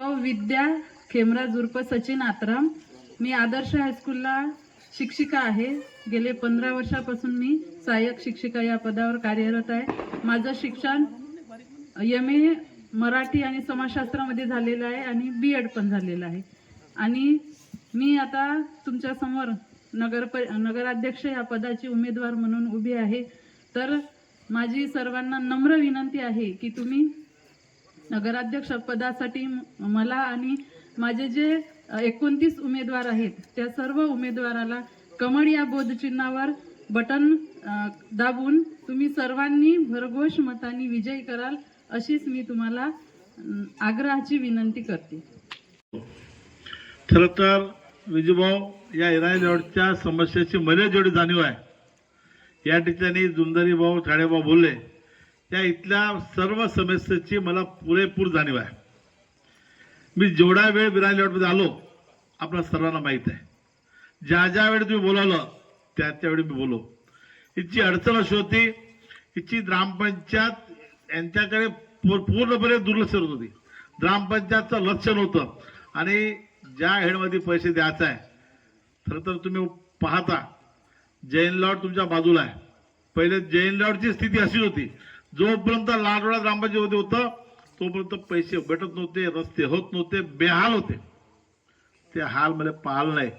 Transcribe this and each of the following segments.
विद्या खेमराज उर्फ सचिन आत्राम. मी आदर्श हायस्कूलला शिक्षिका आहे. गेले पंधरा वर्षापासून मी सहाय्यक शिक्षिका या पदावर कार्यरत आहे. माझं शिक्षण एम ए मराठी आणि समाजशास्त्रामध्ये झालेलं आहे आणि बी एड पण झालेलं आहे. आणि मी आता तुमच्यासमोर नगर प नगराध्यक्ष या पदाची उमेदवार म्हणून उभी आहे. तर माझी सर्वांना नम्र विनंती आहे की तुम्ही नगराध्यक्ष पदासाठी मला आणि माझे जे एकोणतीस उमेदवार आहेत त्या सर्व उमेदवाराला कमळ या बोधचिन्हावर बटन दाबून तुम्ही सर्वांनी भरघोष मतांनी विजयी कराल अशीच मी तुम्हाला आग्रहाची विनंती करते. खरं तर विजूभाऊ या इराणी समस्येची मला जेवढी जाणीव आहे. या ठिकाणी जुंदरी भाऊ ठाणेभाऊ बोलले. त्या इथल्या सर्व समस्येची मला पुरेपूर जाणीव आहे. मी जेवढा वेळ विराणी लॉटमध्ये आलो आपल्या सर्वांना माहीत आहे. ज्या ज्या वेळी तुम्ही बोलावलं त्या त्यावेळी मी बोलो. हिची अडचण अशी होती हिची ग्रामपंचायत यांच्याकडे पूर्णपणे दुर्लक्ष होत होती. ग्रामपंचायतचं लक्ष नव्हतं. आणि ज्या हेडमध्ये पैसे द्यायचा आहे खरं तर तुम्ही पाहता जैन लॉट तुमच्या बाजूला आहे. पहिले जैन लॉटची स्थिती अशीच होती. जोपर्यंत लाडोळा ग्रामपंचायतीमध्ये होतं तोपर्यंत पैसे भेटत नव्हते रस्ते होत नव्हते बेहाल होते. ते हाल मला पाहिलं नाही.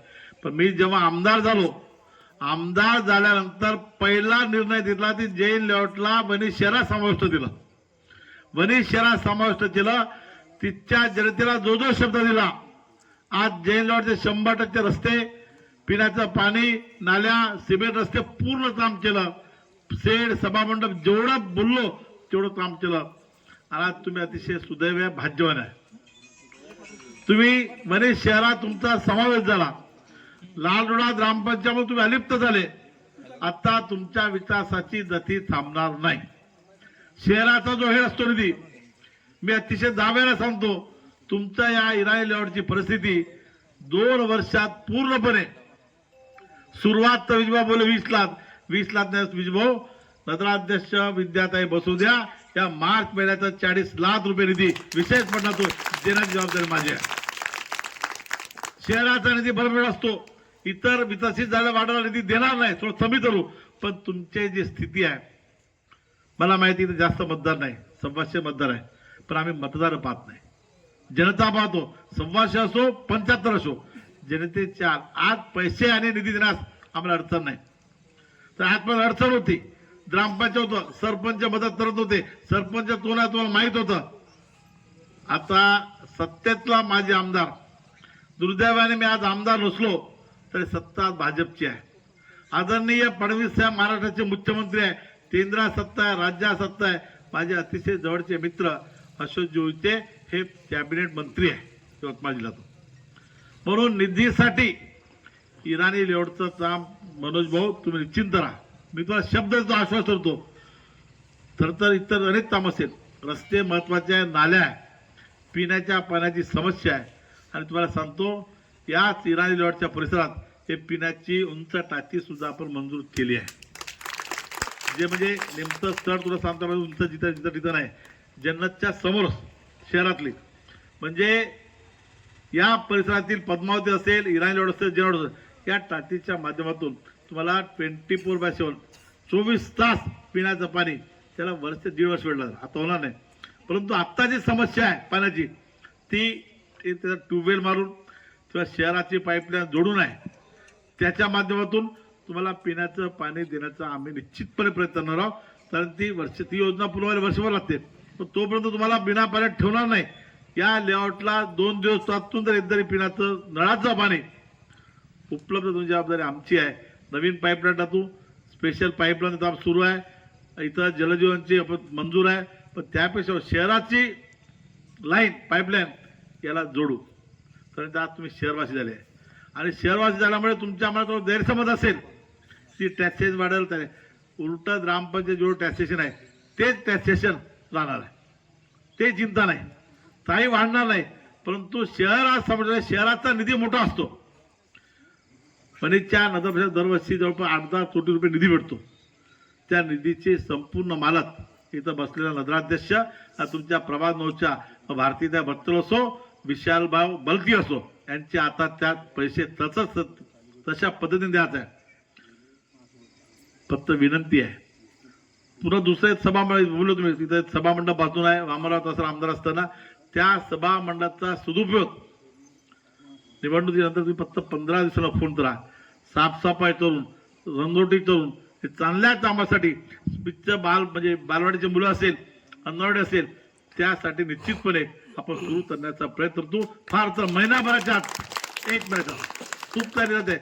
पण मी जेव्हा आमदार झालो आमदार झाल्यानंतर पहिला निर्णय घेतला ती जैन लेआउटला वनी शहरात समाविष्ट दिलं वनी शहरात समाविष्ट केलं तिच्या जनतेला जो जो शब्द दिला आज जैन लेआउटचे शंभर टक्के रस्ते पिण्याचं पाणी नाल्या सिमेंट रस्ते पूर्ण काम केलं. सेड सभामंडप जेवढं बोललो तेवढं काम केलं. आणि आज तुम्ही अतिशय सुदैव आहे भाज्यवान आहे. तुम्ही म्हणे शहरात तुमचा समावेश झाला. लालरोडा ग्रामपंचायत तुम्ही अलिप्त झाले. आता तुमच्या विकासाची गती थांबणार नाही. शहराचा जो हेड असतो निधी मी अतिशय दाव्याला सांगतो तुमच्या या इराणी लेआउटची परिस्थिती दोन वर्षात पूर्णपणे सुरुवात तर विजयभाऊ बोले वीस लाख वीस लाख नाही विजयभाऊ नगराध्यक्ष विद्याताई बसू द्या. या मार्च महिन्याचा चाळीस लाख रुपये निधी विशेष पडण्यातून देण्याची जबाबदारी माझी आहे. शहराचा निधी बरोबर असतो. इतर विकसित झाल्या वाढवला निधी देणार नाही थोडं कमी करू. पण तुमची जी स्थिती आहे मला माहिती इथे जास्त मतदार नाही सव्वाशे मतदार आहे. पण आम्ही मतदार पाहत नाही. जनता पाहतो सव्वाशे असो पंच्याहत्तर असो. जनतेच्या आज पैसे आणि निधी देण्यास आम्हाला अडचण नाही. तर आज पण अडचण होती. ग्रामपंचायत होतं. सरपंच मदत करत होते. सरपंच कोण तुम्हाला माहीत होतं? आता सत्तेतला माझे आमदार. दुर्दैवाने मी आज आमदार नसलो तरी सत्ता आज भाजपची आहे. आदरणीय फडणवीस साहेब महाराष्ट्राचे मुख्यमंत्री आहे. केंद्रा सत्ता आहे राज्या सत्ता आहे. माझे अतिशय जवळचे मित्र अशोक जोईचे हे कॅबिनेट मंत्री आहे. यवतमाळ जिल्ह्यातून. म्हणून निधीसाठी इराणी लेवडचं काम मनोज भाऊ तुम्ही निश्चिंत राहा. मी तुम्हाला शब्द आश्वास करतो तर तर इतर अनेक काम असेल. रस्ते महत्त्वाचे आहे नाल्या आहे पिण्याच्या पाण्याची समस्या आहे. आणि तुम्हाला सांगतो याच इराणी लेआउटच्या परिसरात हे पिण्याची उंच टाकी सुद्धा आपण मंजूर केली आहे. जे म्हणजे नेमकं स्थळ तुला सांगतो म्हणजे उंच जिथं जिथं तिथं नाही. जन्नतच्या समोर शहरातली. म्हणजे या परिसरातील पद्मावती असेल इराणी रोड असेल जे त्या या टाकीच्या माध्यमातून तुम्हाला ट्वेंटी फोर बाय सेवन चोवीस तास पिण्याचं पाणी त्याला वर्ष दीड वर्ष वेळ लागला. आता होणार नाही. परंतु आत्ता जी समस्या आहे पाण्याची ती त्याचा ट्यूबवेल मारून किंवा शहराची पाईपलाईन जोडून आहे. त्याच्या माध्यमातून तुम्हाला पिण्याचं पाणी देण्याचा आम्ही निश्चितपणे प्रयत्न करणार आहोत. कारण ती वर्ष ती योजना पुरवायला वर्षभर लागते. पण तोपर्यंत तुम्हाला बिना पाण्यात ठेवणार नाही. या लेआउटला दोन दिवस तातून जर एकतरी पिण्याचं नळाचं पाणी उपलब्ध तुमची जबाबदारी आमची आहे. नवीन पाईपलाईन टाकू स्पेशल पाईपलाईन काम सुरू आहे. इथं जलजीवनची आपण मंजूर आहे. पण त्यापेक्षा शहराची लाईन पाईपलाईन याला जोडू. कारण आज तुम्ही शहरवासी झाले आहे. आणि शहरवासी झाल्यामुळे तुमच्या आम्हाला थोडं गैरसमज असेल. ती टॅक्सेस वाढेल त्याने. उलट ग्रामपंचायत जेवढं टॅक्सेशन आहे तेच टॅक्सेशन राहणार आहे. ते चिंता नाही. काही वाढणार नाही. परंतु शहर आज समजलं शहराचा निधी मोठा असतो. पणीच्या नगरपरिषद दरवर्षी जवळपास आठ दहा कोटी रुपये निधी भेटतो. त्या निधीचे संपूर्ण मालक इथं बसलेला नगराध्यक्ष तुमच्या प्रभात नौच्या भारतीय भक्तल असो विशालभाव बलती असो यांचे आता त्यात पैसे तसंच तशा पद्धतीने द्यायचं आहे फक्त विनंती आहे. पुन्हा दुसरे सभामंडळ बोललो तुम्ही तिथे सभामंडप बाजून आहे वामनराव तसं आमदार असताना. त्या सभामंडळाचा सदुपयोग निवडणुकीनंतर तुम्ही फक्त पंधरा दिवसाला फोन करा. साफसफाई करून रंगोटी करून हे चांगल्या कामासाठी पिच्चं बाल म्हणजे बालवाडीचे मुलं असेल अंगणवाडी असेल त्यासाठी निश्चितपणे आपण सुरू करण्याचा प्रयत्न करतो. फार तर महिनाभराच्या आत एक महिन्याचा खूप काही राहते.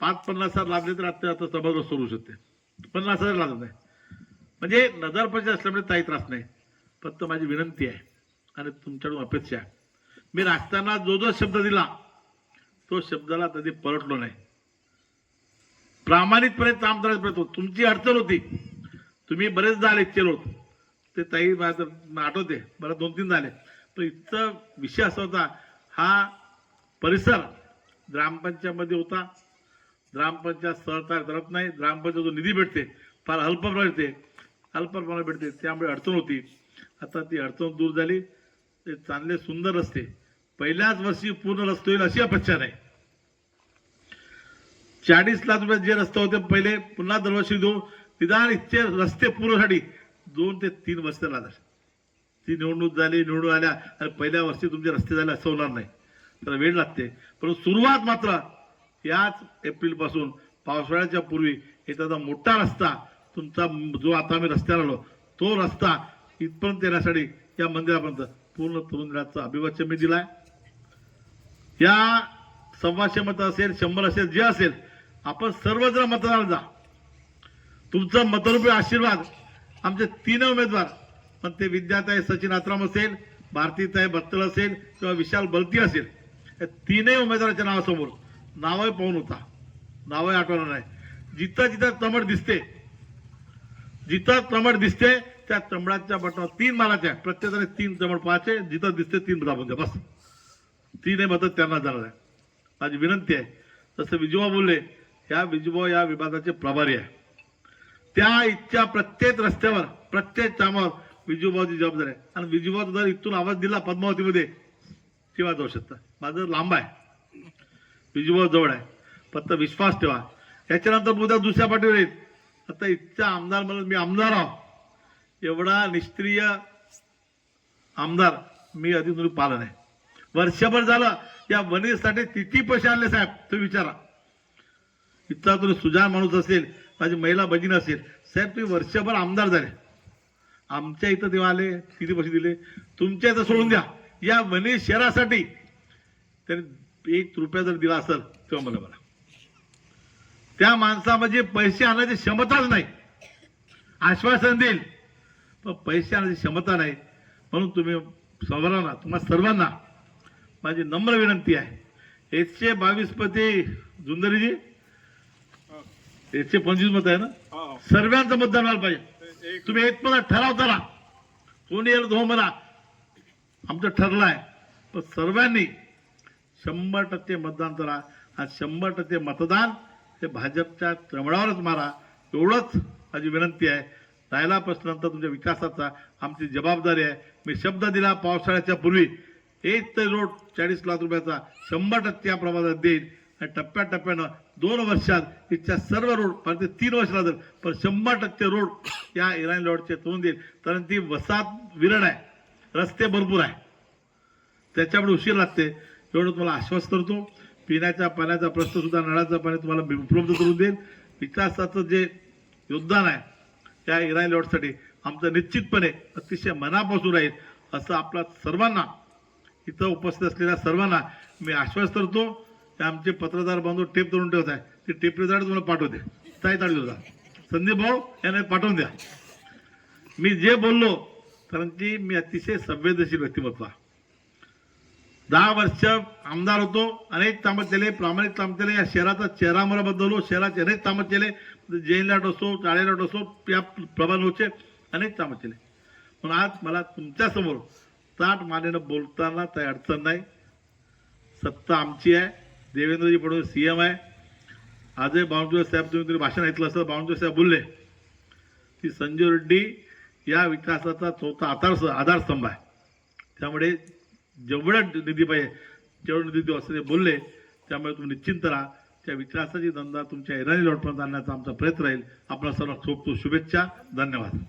पाच पन्नास हजार लाभले तर आता आता सभागृह सुरू होऊ शकते. पन्नास हजार लागत नाही. म्हणजे नजर असल्यामुळे काही त्रास नाही. फक्त माझी विनंती आहे आणि तुमच्याकडून अपेक्षा आहे. मी राखताना जो जो शब्द दिला तो शब्दाला कधी परटलो नाही. प्रामाणिकपणे काम करायचा प्रयत्न होतो. तुमची अडचण होती. तुम्ही बरेचदा आले केलो ते ताई मला आठवते. बरं दोन तीन झाले. पण इथचा विषय असा होता. हा परिसर ग्रामपंचायतमध्ये होता. ग्रामपंचायत सहकार करत नाही. ग्रामपंचायत जो निधी भेटते फार अल्प प्रमाणात भेटते. अल्प प्रमाणात भेटते. त्यामुळे अडचण होती. आता ती अडचण दूर झाली. ते चांगले सुंदर रस्ते. पहिल्याच वर्षी पूर्ण रस्ते होईल अशी अपेक्षा नाही. चाळीस लाख रुपये जे रस्ते होते पहिले पुन्हा दरवर्षी देऊ. निदान इतके रस्ते पूर्वसाठी दोन ते तीन वर्ष लागतात ती निवडणूक झाली निवडून आल्या. आणि पहिल्या वर्षी तुमचे रस्ते झाले असं होणार नाही. तर वेळ लागते. परंतु सुरुवात मात्र याच एप्रिलपासून पावसाळ्याच्या पूर्वी एखादा मोठा रस्ता तुमचा जो आता आम्ही रस्त्यावर आलो तो रस्ता इथपर्यंत येण्यासाठी या मंदिरापर्यंत पूर्ण करून देण्याचा अभिवाच्य मी दिलाय. या सव्वाशे मत असेल शंभर असेल जे असेल आपण सर्वजण मतदार जा. तुमचा मतरूपी आशीर्वाद आमचे तीन उमेदवार पण ते विद्याताई सचिन आत्राम असेल भारतीताई भत्तळ असेल किंवा विशाल बलती असेल या तीनही उमेदवाराच्या नावासमोर नावही पाहून होता. नावही आठवणार नाही. जिथं जिथं तमट दिसते जिथं तमट दिसते त्या तमडाच्या बटनावर तीन मालाच्या प्रत्येकाने तीन तमड पाहायचे जिथं दिसते तीन दाबून द्या. बस. तीनही मतं त्यांना जाणार आहे. माझी विनंती आहे. जसं विजोबा बोलले ह्या विजोबा या विभागाचे प्रभारी आहे. त्या इथच्या प्रत्येक रस्त्यावर प्रत्येक कामावर विजूभाऊची जबाबदारी आहे. आणि विजूभाऊ जर इथून आवाज दिला पद्मावतीमध्ये शिवाय जाऊ शकता? माझं लांब आहे. विजूभाऊ जवळ आहे. फक्त विश्वास ठेवा. याच्यानंतर उद्या दुसऱ्या पाठीवर येईल आता इथच्या आमदार म्हणून मी आमदार आहो. एवढा निष्क्रिय आमदार मी अधिकृत पालन आहे वर्षभर झालं. या वनीसाठी किती पैसे आणले साहेब तुम्ही विचारा. इतका तुम्ही सुजाण माणूस असेल माझी महिला भगिनी असेल. साहेब तुम्ही वर्षभर आमदार झाले. आमच्या इथं तेव्हा आले किती पैसे दिले. तुमच्या इथं सोडून द्या. या वने शहरासाठी त्यांनी एक रुपया जर दिला असेल तेव्हा मला. बघा त्या माणसामध्ये पैसे आणायची क्षमताच नाही. आश्वासन देईल. पण पैसे आणायची क्षमता नाही. म्हणून तुम्ही सर्वांना तुम्हाला सर्वांना माझी नम्र विनंती आहे. एकशे बावीस पती जुंदरीजी एकशे पंचवीस मत आहे ना? सर्वांचं मतदान व्हायला पाहिजे. तुम्ही एक पण ठराव करा. कोणी येईल तो म्हणा. आमचं ठरलं आहे पण सर्वांनी शंभर टक्के मतदान करा आणि शंभर टक्के मतदान हे भाजपच्या त्रमणावरच मारा. एवढंच माझी विनंती आहे. राहिला प्रश्न नंतर तुमच्या विकासाचा आमची जबाबदारी आहे. मी शब्द दिला पावसाळ्याच्या पूर्वी. एक ते रोड चाळीस लाख रुपयाचा शंभर टक्के या प्रमाणात देईल. टप्प्याटप्प्यानं दोन वर्षात इथच्या सर्व रोड पण ते तीन वर्ष लागतील पण शंभर टक्के रोड या इराणी रोडचे तोंड देईल. कारण ती वसाहत विरण आहे. रस्ते भरपूर आहे. त्याच्यामुळे उशीर लागते. एवढं तुम्हाला आश्वास करतो. पिण्याच्या पाण्याचा प्रश्न सुद्धा नळाचं पाणी तुम्हाला उपलब्ध करून देईल. विकासाचं जे योगदान आहे त्या इराणी लॉडसाठी आमचं निश्चितपणे अतिशय मनापासून राहील असं आपल्या सर्वांना इथं उपस्थित असलेल्या सर्वांना मी आश्वास करतो. ते आमचे पत्रकार बांधव टेप धरून ठेवत आहे. ते टेप रिझल्ट तुम्हाला पाठवते. ताई ताळी होता संदीप भाऊ यांना पाठवून द्या. मी जे बोललो कारण की मी अतिशय संवेदनशील व्यक्तिमत्व दहा वर्ष आमदार होतो अनेक कामं केले प्रामाणिक काम केले या शहराचा चेहरा मला बदललो शहराचे अनेक कामं केले जैन लाट असो काळे लाट असो या प्रभानोचे अनेक कामं केले. पण आज मला तुमच्यासमोर ताट मानेनं बोलताना काही अडचण नाही. सत्ता आमची आहे. देवेंद्रजी फडणवीस सी एम आहे. आजही बावनकुळे साहेब तुम्ही तरी भाषण ऐकलं असतं. बावनकुळे साहेब बोलले की संजय रेड्डी या विकासाचा चौथा आधार आधारस्तंभ आहे. त्यामुळे जेवढा निधी पाहिजे जेवढा निधी देऊ असं ते बोलले त्यामुळे तुम्ही निश्चिंत राहा. त्या विकासाची धंदा तुमच्या इराणी लोटपर्यंत आणण्याचा आमचा प्रयत्न राहील. आपला सर्व खूप खूप शुभेच्छा. धन्यवाद.